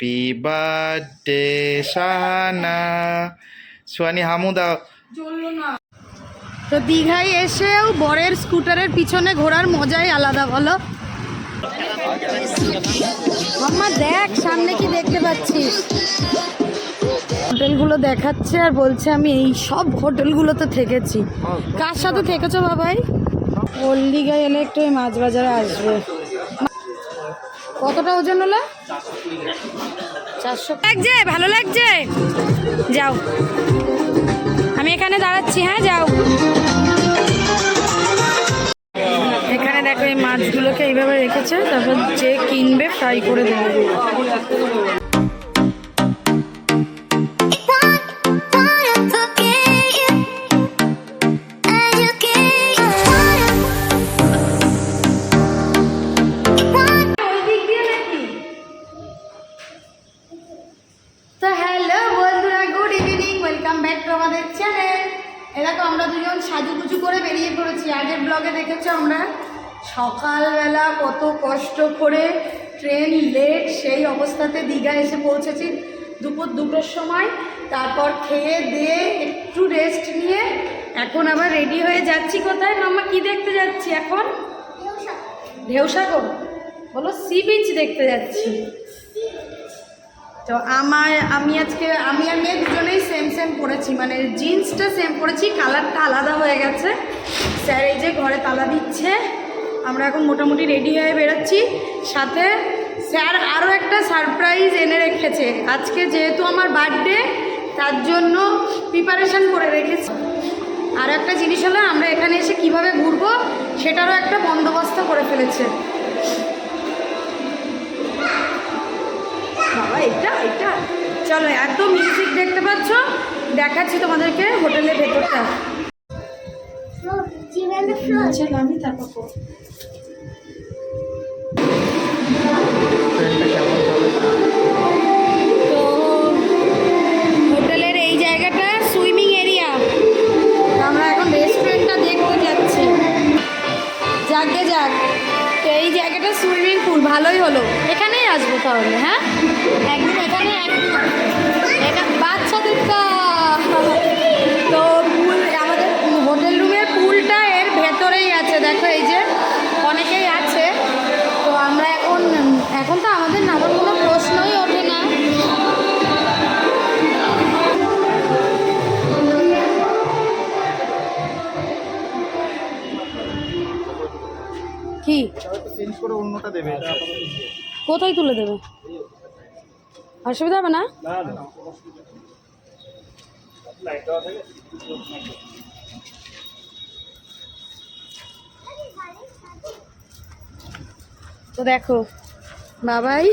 Happy birthday Shahana সোয়ানি, হামু দাও। তো দীঘায় এসেও বরের স্কুটারের পিছনে ঘোরার মজাই আলাদা, বলো? মাম্মা দেখ, সামনে কি দেখতে পাচ্ছিস? হোটেলগুলো দেখাচ্ছে আর বলছে আমি এই সব হোটেলগুলোতে থেকেছি। কার সাথে থেকেছো, বাবাই? দীঘায় এলে একটু মাছ বাজারে আসবে। কতটা ওজন হলো? চারশো। লাগছে, ভালো লাগছে। যাও। আমি এখানে দাঁড়াচ্ছি হ্যাঁ যাও। এখানে দেখো এই মাছগুলোকে এইভাবে রেখেছে, তারপর যে কিনবে ফ্রাই করে দেবে। অবস্থাতে দীঘা এসে পৌঁছেছি দুপুর দুটোর সময়। তারপর খেয়ে দিয়ে একটু রেস্ট নিয়ে এখন আবার রেডি হয়ে যাচ্ছি। কোথায় মামা কি দেখতে যাচ্ছি এখন? ঢেউসাগর। বলো সি বিচ দেখতে যাচ্ছি। তো আমার আমি আজকে, আমি আর মেয়ে দুজনেই সেম সেম পরেছি। মানে জিন্সটা সেম পরেছি কালারটা আলাদা হয়ে গেছে। স্যার এই যে ঘরে তালা দিচ্ছে। আমরা এখন মোটামুটি রেডি হয়ে বেরোচ্ছি। সাথে স্যার আরও একটা সারপ্রাইজ এনে রেখেছে। আজকে যেহেতু আমার বার্থডে, তার জন্য প্রিপারেশন করে রেখেছি। আর একটা জিনিস হলো, আমরা এখানে এসে কীভাবে ঘুরবো, সেটারও একটা বন্দোবস্ত করে ফেলেছে। বাবা, এটা এটা। চলো এত মিউজিক দেখতে পাচ্ছ। দেখাচ্ছি তোমাদেরকে হোটেলের ভেতরটা। নামি তারপর Thank you. দেবে। কোথায় তুলে দেবে? অসুবিধা হবে না? তো দেখো বাবাই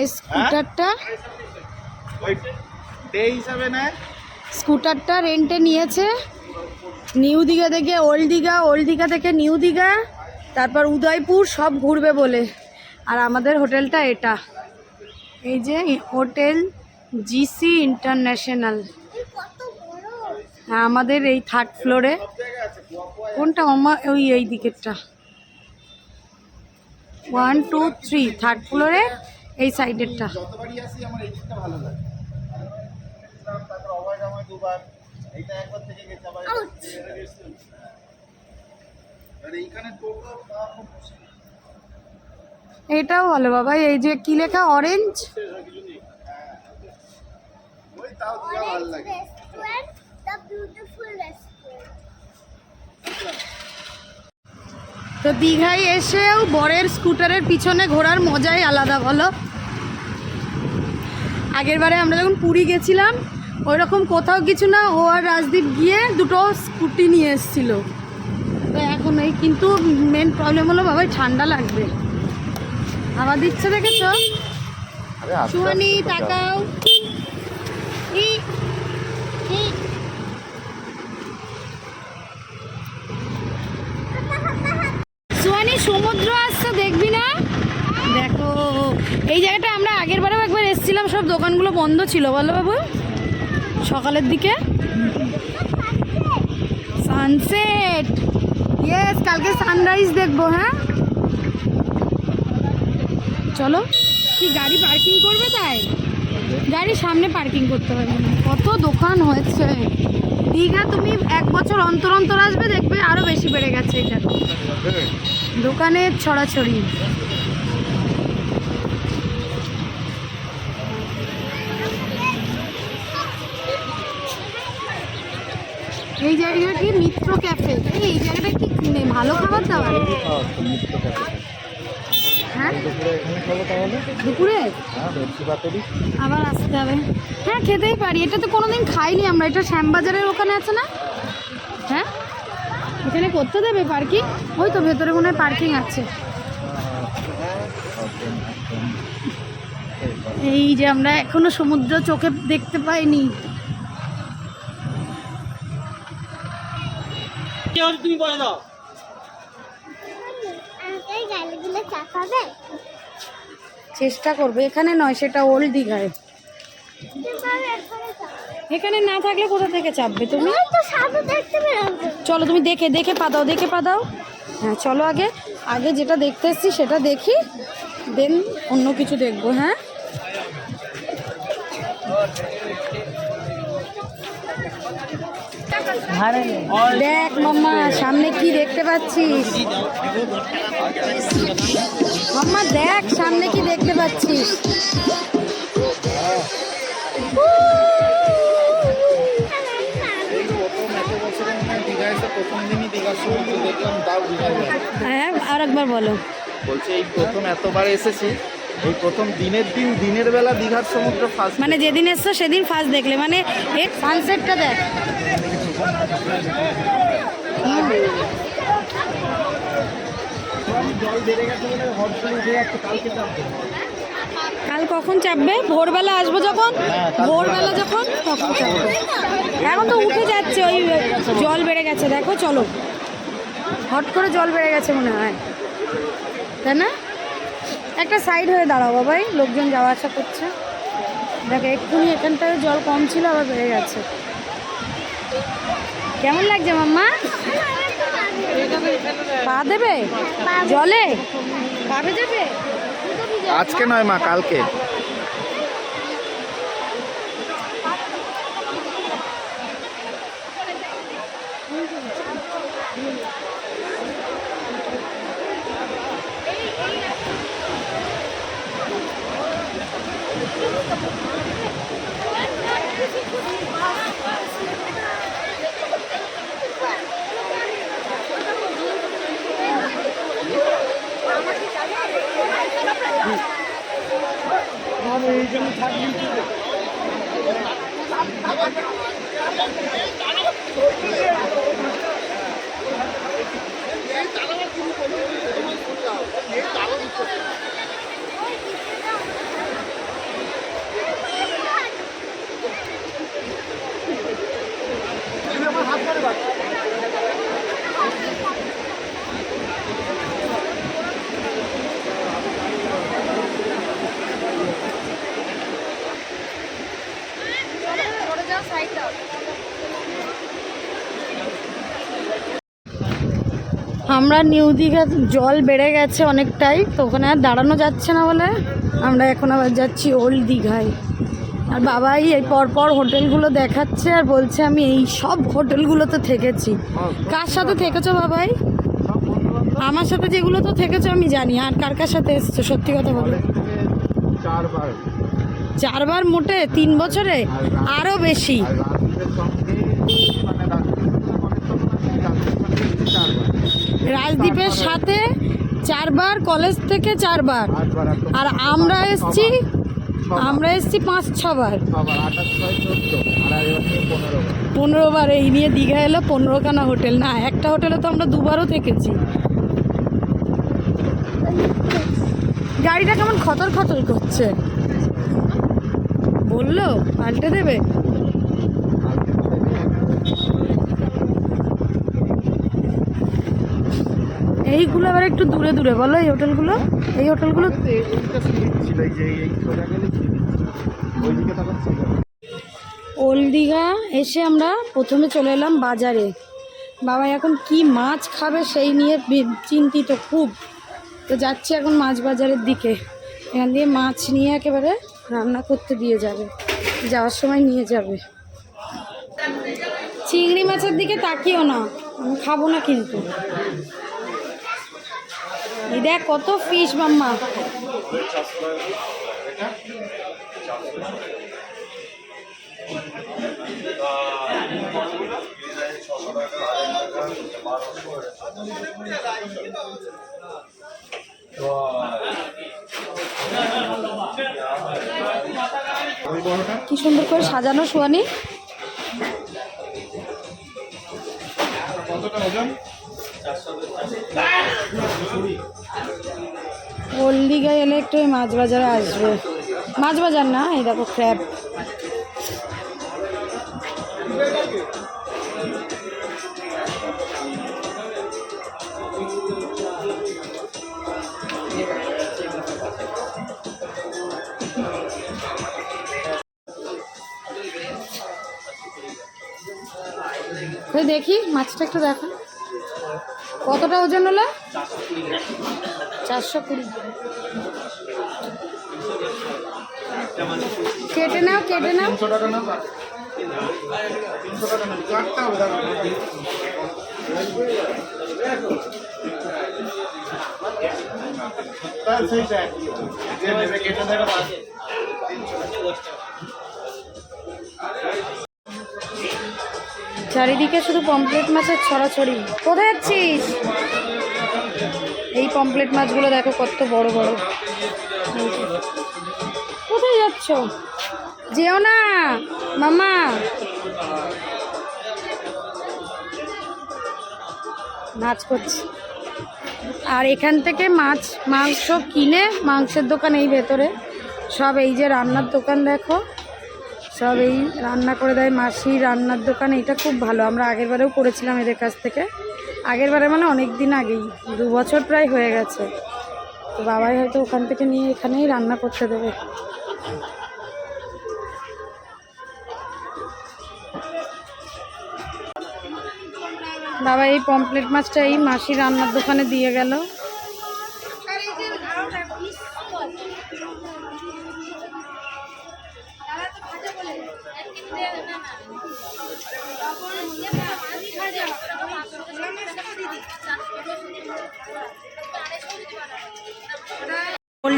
এই স্কুটারটা স্কুটারটা রেন্টে নিয়েছে। নিউ দীঘা থেকে ওল্ড দীঘা ওল্ড দীঘা থেকে নিউ দীঘা। তারপর উদয়পুর সব ঘুরবে বলে। আর আমাদের হোটেলটা এটা। এই যে হোটেল জিসি ইন্টারন্যাশনাল। হ্যাঁ আমাদের এই থার্ড ফ্লোরে। কোনটা? আমার ওই এই দিকেরটা। ওয়ান, টু, থ্রি, থার্ড ফ্লোরে এই সাইডেরটা এবার গেছে। আর এইখানে টোটো তা খুব মুশকিল। এটাও ভালো বাবা এই যে কি লেখা অরেঞ্জ restaurant. তো দীঘায় এসেও বরের স্কুটারের পিছনে ঘোরার মজাই আলাদা বলো? আগের বারে আমরা যখন পুরী গেছিলাম ওই রকম কোথাও কিছু না ও আর রাজদীপ গিয়ে দুটো স্কুটি নিয়ে এসেছিল। এখন এই কিন্তু মেন প্রবলেম হলো বাবা ঠান্ডা লাগবে। আবার দিচ্ছে দেখেছ? ই, ই। সুহানি সমুদ্র আসছে দেখবি না? দেখো এই জায়গাটা আমরা আগের বারেও একবার এসেছিলাম সব দোকানগুলো বন্ধ ছিল বলো বাবু। সকালের দিকে। সানসেট ইয়েস কালকে সানরাইজ দেখব হ্যাঁ? চলো, কি গাড়ি পার্কিং করবে তাই? গাড়ি সামনে পার্কিং করতে পারবে না কত দোকান হয়েছে। দীঘা তুমি এক বছর অন্তর অন্তর আসবে, দেখবে আরও বেশি বেড়ে গেছে এটা দোকানের ছড়াছড়ি। এই জায়গাটা কি মিত্র ক্যাফে। এই জায়গাটা কি ভালো খাবার দাবার? হ্যাঁ? দুপুরে হ্যাঁ আবার আসতে হবে। হ্যাঁ খেতেই পারি। এটা তো কোনোদিন খাইনি আমরা। এটা শ্যামবাজারের ওখানে আছে না? হ্যাঁ? এখানে করতে দেবে পার্কিং? ওই তো ভেতরে মনে হয় পার্কিং আছে। এই যে আমরা এখনও সমুদ্র চোখে দেখতে পাইনি। এই গাড়িগুলো চাপাবে? চেষ্টা করবে এখানে নয় সেটা ওল্ড দীঘায়। এখানে না থাকলে কোথা থেকে চাপবে তুমি? চলো তুমি দেখে দেখে পা দাও দেখে পা দাও হ্যাঁ চলো আগে। আগে যেটা দেখতে এসছি সেটা দেখি। দেন অন্য কিছু দেখব হ্যাঁ? দেখ মাম্মা সামনে কি দেখতে পাচ্ছিস? মাম্মা দেখ সামনে কি দেখতে পাচ্ছিস। হ্যাঁ আর একবার বলো। বলছে এই প্রথম এতবার এসেছি। এই প্রথম দিনের দিন দিনের বেলা দীঘার সমুদ্র ফার্স্ট মানে যেদিন এসছো সেদিন ফার্স্ট দেখলে। মানে এর সানসেটটা দেখ। কাল কখন চাপবে? ভোরবেলা আসব যখন? হ্যাঁ, ভোরবেলা। যখন? তখন চাপবে। এখন তো উঠে যাচ্ছে ওই জল বেড়ে গেছে। দেখো চলো। হট করে জল বেড়ে গেছে মনে হয়। তাই না? একটা সাইড হয়ে দাঁড়াও বাবাই লোকজন যাওয়া আসা করছে। দেখো, এক্ষুনি এখানটায় জল কম ছিল, আবার বেড়ে গেছে। কেমন লাগছে মাম্মা? পা দেবে? জলে? পাবে যাবে? আজকে নয় মা, কালকে। এই তারা আমরা নিউ দীঘা জল বেড়ে গেছে অনেকটাই তো ওখানে আর দাঁড়ানো যাচ্ছে না বলে আমরা এখন আবার যাচ্ছি ওল্ড দীঘায়। আর বাবাই এই পরপর হোটেলগুলো দেখাচ্ছে আর বলছে আমি এই সব হোটেলগুলোতে থেকেছি। কার সাথে থেকেছো বাবাই? আমার সাথে যেগুলো তো থেকেছো আমি জানি আর কার কার সাথে এসছো? সত্যি কথা বলো। চারবার। চারবার মোটে? তিন বছরে? আরও বেশি? রাজদীপের সাথে চারবার, কলেজ থেকে চারবার। আর আমরা এসছি আমরা এসছি পাঁচ, ছবার। পনেরো বার। এই নিয়ে দীঘা এলো পনেরো খানা হোটেল। না, একটা হোটেলে তো আমরা দুবারও থেকেছি। গাড়িটা কেমন খতর খতর করছে? বলল, পাল্টে দেবে? এইগুলো আবার একটু দূরে দূরে, বলো এই হোটেলগুলো? এই হোটেলগুলো। ওল্ড দীঘা এসে আমরা প্রথমে চলে এলাম বাজারে। বাবা এখন কি মাছ খাবে সেই নিয়ে চিন্তিত খুব। তো যাচ্ছি এখন মাছ বাজারের দিকে। এখান দিয়ে মাছ নিয়ে একেবারে রান্না করতে দিয়ে যাবে। যাওয়ার সময় নিয়ে যাবে। চিংড়ি মাছের দিকে তাকিও না। আমি খাব না কিন্তু। দেখ কত ফিশ মাম্মা। কি সুন্দর করে সাজানো শোয়ানি কতটা ওজন? হলদিঘায় এলে একটু এই মাছ বাজারে আসবে। মাছ বাজার না, এই দেখো ক্র্যাব ওই দেখি, মাছটা একটু দেখো কতটা ওজন হলো? চারশো কুড়ি। কেটে নাও কেটে নাও। তিনশো টাকা চারিদিকে শুধু পমপ্লেট মাছের ছড়াছড়ি। কোথায় যাচ্ছিস? এই পমপ্লেট মাছগুলো দেখো কত বড় বড়। কোথায় যাচ্ছ? যেও না, মামা। নাচ করছি। আর এখান থেকে মাছ, মাংস কিনে মাংসের দোকান এই ভেতরে। সব এই যে রান্নার দোকান দেখো। সব এই রান্না করে দেয় মাসি রান্নার দোকান, এটা খুব ভালো। আমরা আগের বারেও করেছিলাম এদের কাছ থেকে। আগের বারে মানে অনেক দিন আগেই, দু বছর প্রায় হয়ে গেছে। তো বাবাই হয়তো ওখান থেকে নিয়ে এখানেই রান্না করতে দেবে। বাবা, এই পমপ্লেট মাছটা এই মাসি রান্নার দোকানে দিয়ে গেল।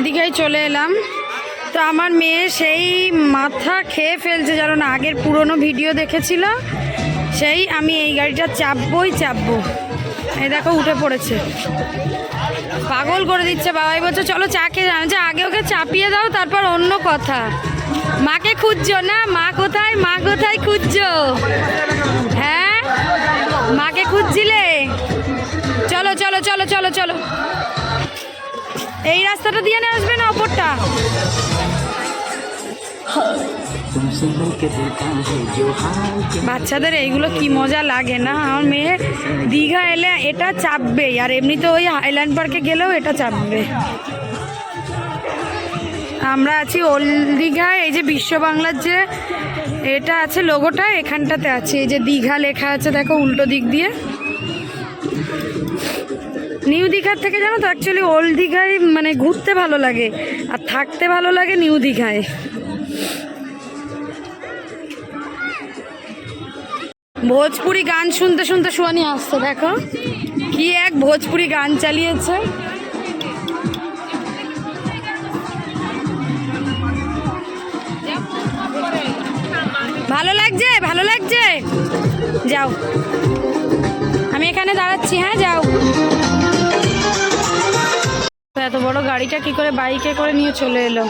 হলদিঘায় চলে এলাম। তো আমার মেয়ে সেই মাথা খেয়ে ফেলছে জানো না, আগের পুরনো ভিডিও দেখেছিল। সেই আমি এই গাড়িটা চাপবই চাপবো। এই দেখো, উঠে পড়েছে। পাগল করে দিচ্ছে বাবাই বলছে, চলো চা খেয়ে যে আগে ওকে চাপিয়ে দাও, তারপর অন্য কথা। মাকে খুঁজছো না? মা কোথায়? মা কোথায় খুঁজছো? হ্যাঁ? মাকে খুঁজছিলে? চলো চলো চলো চলো চলো। এই রাস্তাটা দিয়ে নিয়ে আসবে না অপরটা বাচ্চাদের এইগুলো কি মজা লাগে না? আমার মেয়ে দীঘা এলে এটা চাপবেই, আর এমনিতে ওই আইল্যান্ড পার্কে গেলেও এটা চাপবে। আমরা আছি ওল্ড দীঘায়, এই যে বিশ্ব বাংলার যে এটা আছে লোগোটা এখানটাতে আছে। এই যে দীঘা লেখা আছে, দেখো উল্টো দিক দিয়ে। নিউ দীঘার থেকে জানো তো অ্যাকচুয়ালি ওল্ড দীঘায় মানে ঘুরতে ভালো লাগে, আর থাকতে ভালো লাগে নিউ দীঘায় ভোজপুরি গান শুনতে শুনতে শুয়ানি আসছে, দেখো। কি এক ভোজপুরি গান চালিয়েছে। ভালো লাগছে? ভালো লাগছে? যাও। আমি এখানে দাঁড়াচ্ছি হ্যাঁ যাও। এত বড় গাড়িটা কি করে বাইকে করে নিয়ে চলে এলো?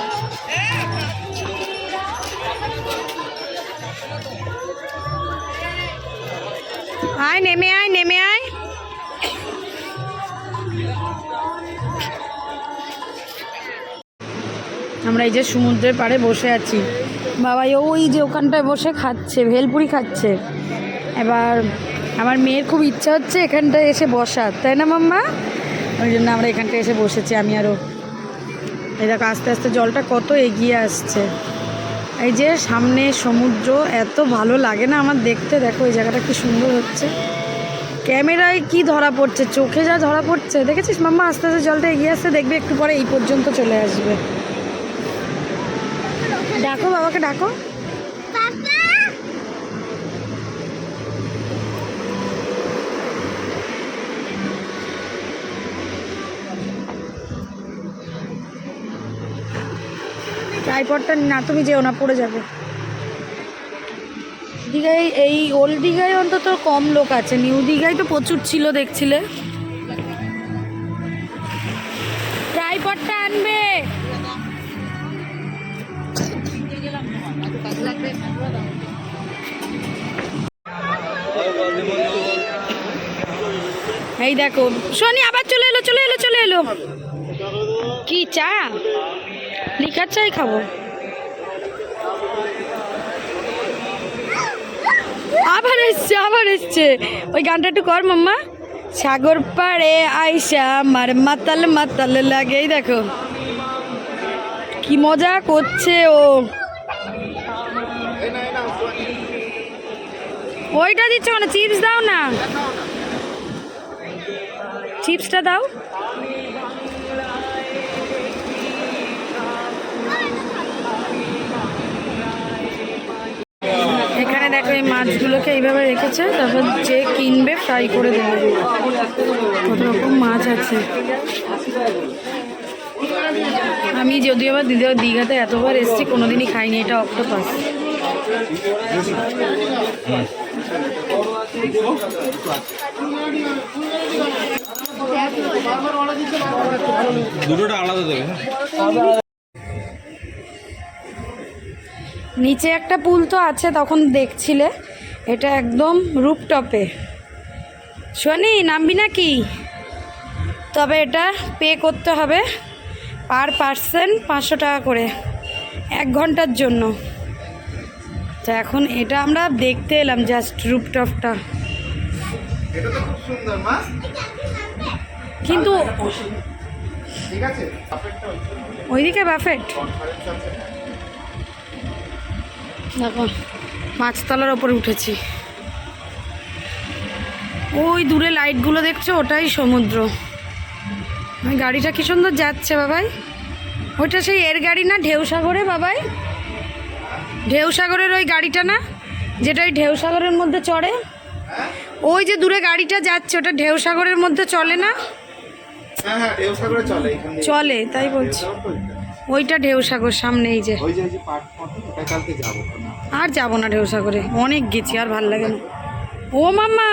আয়, নেমে আয় নেমে আয়। আমরা এই যে সমুদ্রের পাড়ে বসে আছি। বাবাই ওই যে ওখানটায় বসে খাচ্ছে, ভেলপুরি খাচ্ছে। এবার আমার মেয়ের খুব ইচ্ছা হচ্ছে এখানটায় এসে বসার, তাই না মাম্মা? ওই জন্য আমরা এখানটায় এসে বসেছি, আমি আরও এই দেখো, আস্তে আস্তে জলটা কত এগিয়ে আসছে। এই যে সামনে সমুদ্র, এত ভালো লাগে না আমার দেখতে। দেখো, এই জায়গাটা কি সুন্দর হচ্ছে। ক্যামেরায় কি ধরা পড়ছে? চোখে যা ধরা পড়ছে। দেখেছিস মাম্মা? আস্তে আস্তে জলটা এগিয়ে আসছে, দেখবি একটু পরে এই পর্যন্ত চলে আসবে। ডাকো বাবাকে, ডাকো। ট্রাইপডটা না, তুমি যেও না, পড়ে যাবে। দীঘায় এই ওল্ড দীঘায় অন্তত কম লোক আছে। নিউ দীঘায় তো প্রচুর ছিল, দেখছিলে? ট্রাইপডটা আনবে। এই দেখো শনি আবার চলে এলো চলে এলো চলে এলো। কি চা? লিকার চাই খাব। আবার এসছে আবার এসছে। ওই গানটা একটু কর মাম্মা। সাগর পাড়ে আইসা আমার মাতাল মাতাল লাগে। এই দেখো। কি মজা করছে ও। ওইটা দিচ্ছ না চিপস দাও না। চিপসটা দাও। এখানে দেখো এই মাছগুলোকে এইভাবে রেখেছে, তারপর যে কিনবে ফ্রাই করে দেবে। কত রকম মাছ আছে। আমি যদিও বা দিদি দীঘাতে এতবার এসেছি, কোনোদিনই খাইনি, এটা অক্টোপাস দুটোটা আলাদা দেবে। নিচে একটা পুল তো আছে তখন দেখছিলে। এটা একদম রুপটপে। শোনি নামবি নাকি? তবে এটা পে করতে হবে পার পার্সন পাঁচশো টাকা করে এক ঘণ্টার জন্য। তো এখন এটা আমরা দেখতে এলাম জাস্ট রুপটপটা। কিন্তু ওইদিকে বাফেট। দেখো মাছতলার ওপরে উঠেছি। ওই দূরে লাইটগুলো দেখছ? ওটাই সমুদ্র। ওই গাড়িটা কি সুন্দর যাচ্ছে বাবাই? ওইটা সেই এর গাড়ি না ঢেউ সাগরে বাবাই? ঢেউ সাগরের ওই গাড়িটা না? যেটা ওই ঢেউ সাগরের মধ্যে চড়ে? ওই যে দূরে গাড়িটা যাচ্ছে ওটা ঢেউ সাগরের মধ্যে চলে না? হ্যাঁ হ্যাঁ চলে চলে তাই বলছি। ওইটা ঢেউ সাগর সামনে এই যে আর যাব না ঢেউ সাগরে অনেক গেছি আর ভালো লাগে না। ও মামা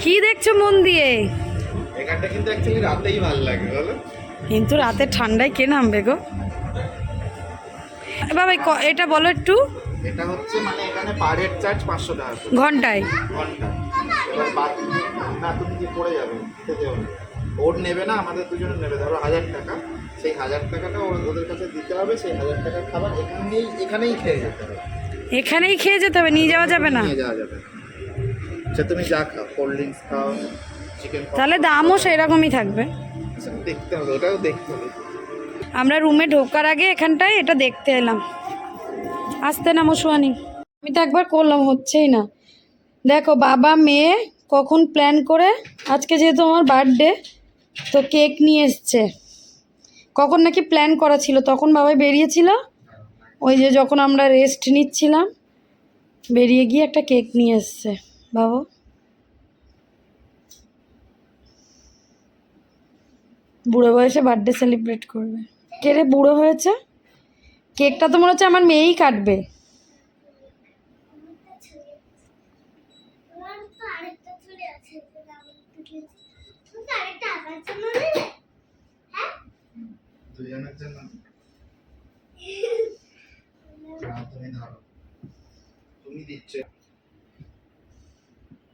কি দেখছ মন দিয়ে? এখানটা কিন্তু অ্যাকচুয়ালি রাতেই ভালো লাগে বলো। কিন্তু রাতে ঠান্ডায় কে নামবে গো? বাবা এটা বলো একটু। এটা হচ্ছে মানে এখানে পার হেড চার্জ পাঁচশো টাকা করে। ঘন্টায়? ঘণ্টা। এবার বাকি না তুমি কি পড়ে যাবে ওর নেবে না আমাদের দুজনে নেবে ধরো হাজার টাকা। সেই হাজার টাকাটা ওদের কাছে দিতে হবে সেই হাজার টাকার খাবার এখানেই এখানেই খেয়ে যেতে হবে। এখানেই খেয়ে যেতে হবে নিয়ে যাওয়া যাবে না? নিয়ে যাওয়া যাবে না। সে তুমি যা খাও কোল্ড ড্রিঙ্কস খাও চিকেন তাহলে দামও সেরকমই থাকবে। দেখতে হবে ওটাও দেখতে হবে। আমরা রুমে ঢোকার আগে এখানটায় এটা দেখতে এলাম। আসতে না মশুয়ানি? আমি তো একবার করলাম হচ্ছেই না। দেখো বাবা মেয়ে কখন প্ল্যান করে? আজকে যেহেতু আমার বার্থডে তো কেক নিয়ে এসছে। কখন নাকি প্ল্যান করা ছিল? তখন বাবাই বেরিয়েছিল। ওই যে যখন আমরা রেস্ট নিচ্ছিলাম, বেরিয়ে গিয়ে একটা কেক নিয়ে এসছে। বাবু? বুড়ো বয়সে বার্থডে সেলিব্রেট করবে। কে রে বুড়ো হয়েছে? কেকটা তো মনে হচ্ছে আমার মেয়েই কাটবে আমার তো আরেকটা চুড়ি আছে সেটা আমি তুলে তুমি তো আরেকটা আবার জন্য নিলে হ্যাঁ দুজনের জন্য তুমি ধরো তুমি দিচ্ছ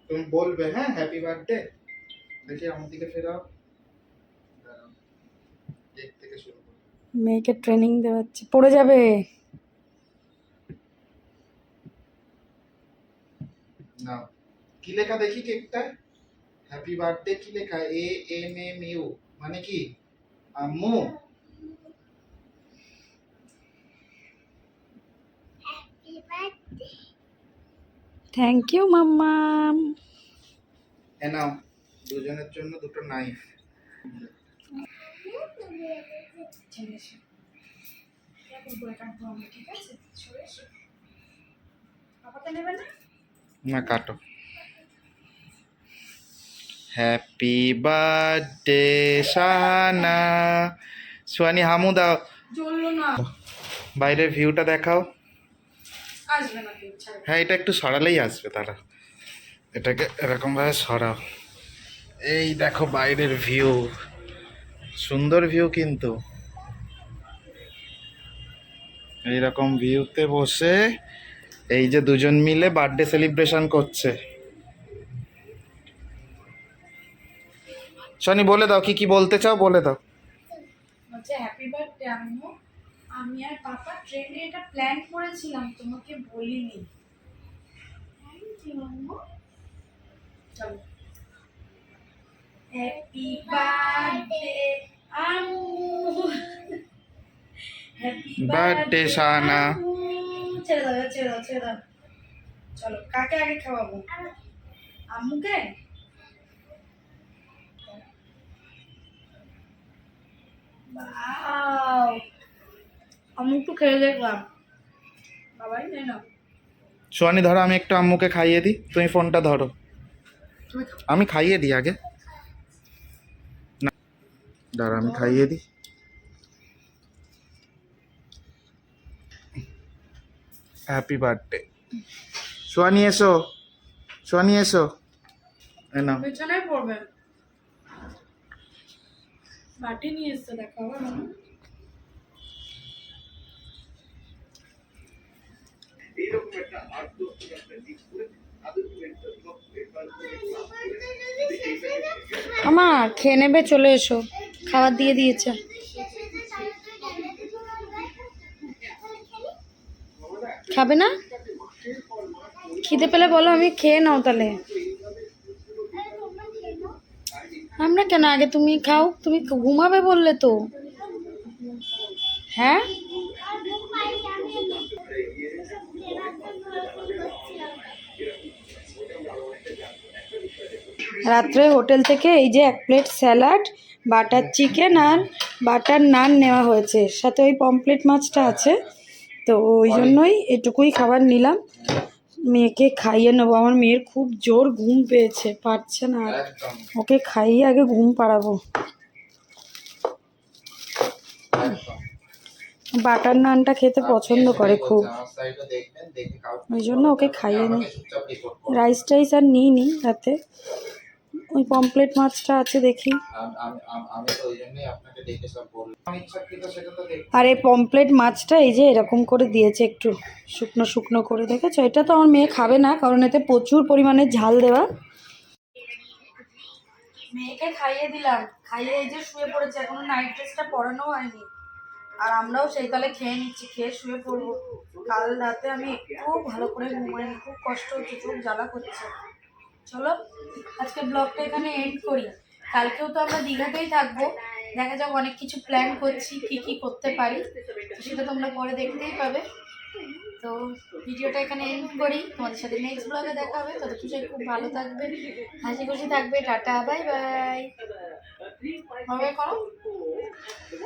তুমি বলবে হ্যাঁ হ্যাপি বার্থডে দেখি আমার দিকে ফেরাও কেক থেকে শুরু করো মেয়েকে ট্রেনিং দেওয়াচ্ছে পড়ে যাবে না কি লেখা দেখি কেকটায় হ্যাপি বার্থডে কি লেখা এ এম এম ইউ মানে কি আম্মু থ্যাংক ইউ মাম্মা এ নাও। দুজনের জন্য দুটো নাইফ না না কাটো। হ্যাপি বার্থডে শাহানা সোয়ানি হামু দাও। জ্বললো বাইরের ভিউটা দেখাও। আসবে না। হ্যাঁ এটা একটু সরালেই আসবে তারা এটাকে এরকমভাবে সরাও। এই দেখো বাইরের ভিউ সুন্দর ভিউ কিন্তু। এইরকম ভিউতে বসে এই যে দুজন মিলে বার্থডে সেলিব্রেশন করছে। শনি বলে দাও কি কি বলতে চাও, বলে দাও। হ্যাপি বার্থডে আমি আর পাপা ট্রেনে এটা প্ল্যান করেছিলাম তোমাকে বলিনি। চলো। হ্যাপি বার্থডে আম্মু হ্যাপি Birthday, শাহানা। ছেড়ে দাও ছেড়ে দাও ছেড়ে দাও। চলো কাকে আগে খাওয়াবো? আম্মুকে? Wow! আমি একটু খেয়ে দেখলাম। বাবাই নেই না সোয়ানি ধরো আমি একটু আম্মুকে খাইয়ে দিই। তুমি ফোনটা ধরো। আমি খাইয়ে দিই আগে। না দাঁড়া আমি খাইয়ে দিই। হ্যাপি বার্থডে সোয়ানি এসো। সোয়ানি এসো। বিছানায় পড়বে। বাটি নিয়ে এসছে দেখো আবার মামা। আমার খেয়ে নেবে চলে এসো। খাবার দিয়ে দিয়েছে। খাবে না? খিদে পেলে বলো আমি খেয়ে নাও তাহলে। আমরা কেন আগে তুমি খাও তুমি ঘুমাবে বললে তো। হ্যাঁ? রাত্রে হোটেল থেকে এই যে এক প্লেট স্যালাড বাটার চিকেন আর বাটার নান নেওয়া হয়েছে। সাথে ওই পমপ্লেট মাছটা আছে। তো ওই জন্যই এটুকুই খাবার নিলাম। মেয়েকে খাইয়ে নেব। আমার মেয়ের খুব জোর ঘুম পেয়েছে পারছে না আর। ওকে খাইয়ে আগে ঘুম পাড়াবো। বাটার নানটা খেতে পছন্দ করে খুব। ওই জন্য ওকে খাইয়ে নিই রাইস টাইস আর নিই নি রাতে। ওই পমপ্লেট মাছটা আছে দেখি। আর এই পমপ্লেট মাছটা এই যে এরকম করে দিয়েছে একটু শুকনো শুকনো করে দেখেছ? এটা তো আমার মেয়ে খাবে না কারণ এতে প্রচুর পরিমাণে ঝাল দেওয়া। মেয়েকে খাইয়ে দিলাম। খাইয়ে এই যে শুয়ে পড়েছে এখনও নাইট ড্রেসটা পরানো হয়নি। আর আমরাও সেই তালে খেয়ে নিচ্ছি খেয়ে শুয়ে পড়ব। কাল রাতে আমি একটু ভালো করে ঘুমাইনি খুব কষ্ট হচ্ছে চোখ জ্বালা করছে। চলো আজকে ব্লগটা এখানে এন্ড করি। কালকেও তো আমরা দীঘাতেই থাকব। দেখা যাক অনেক কিছু প্ল্যান করছি, কি কি করতে পারি। সেটা তোমরা পরে দেখতেই পাবে। তো ভিডিওটা এখানে এন্ড করি। তোমাদের সাথে নেক্সট ব্লগে দেখা হবে। তত কিছু খুব ভালো থাকবে, হাসি খুশি থাকবে। টাটা বাই বাই হবে করো।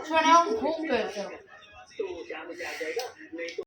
শোনাও, ঘুম পেয়েছে।